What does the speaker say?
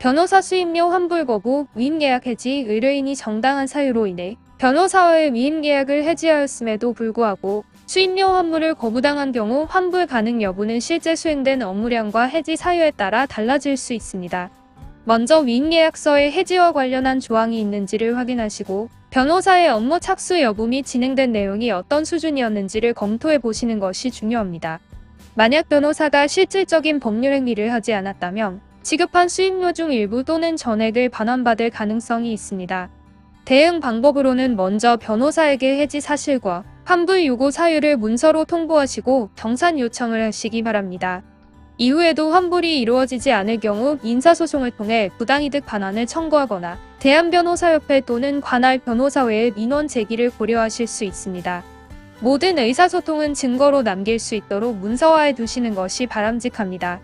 변호사 수임료 환불 거부, 위임 계약 해지, 의뢰인이 정당한 사유로 인해 변호사와의 위임 계약을 해지하였음에도 불구하고 수임료 환불을 거부당한 경우 환불 가능 여부는 실제 수행된 업무량과 해지 사유에 따라 달라질 수 있습니다. 먼저 위임 계약서에 해지와 관련한 조항이 있는지를 확인하시고 변호사의 업무 착수 여부 및 진행된 내용이 어떤 수준이었는지를 검토해 보시는 것이 중요합니다. 만약 변호사가 실질적인 법률 행위를 하지 않았다면 지급한 수임료 중 일부 또는 전액을 반환받을 가능성이 있습니다. 대응 방법으로는 먼저 변호사에게 해지 사실과 환불 요구 사유를 문서로 통보하시고 정산 요청을 하시기 바랍니다. 이후에도 환불이 이루어지지 않을 경우 인사소송을 통해 부당이득 반환을 청구하거나 대한변호사협회 또는 관할 변호사회의 민원 제기를 고려하실 수 있습니다. 모든 의사소통은 증거로 남길 수 있도록 문서화해 두시는 것이 바람직합니다.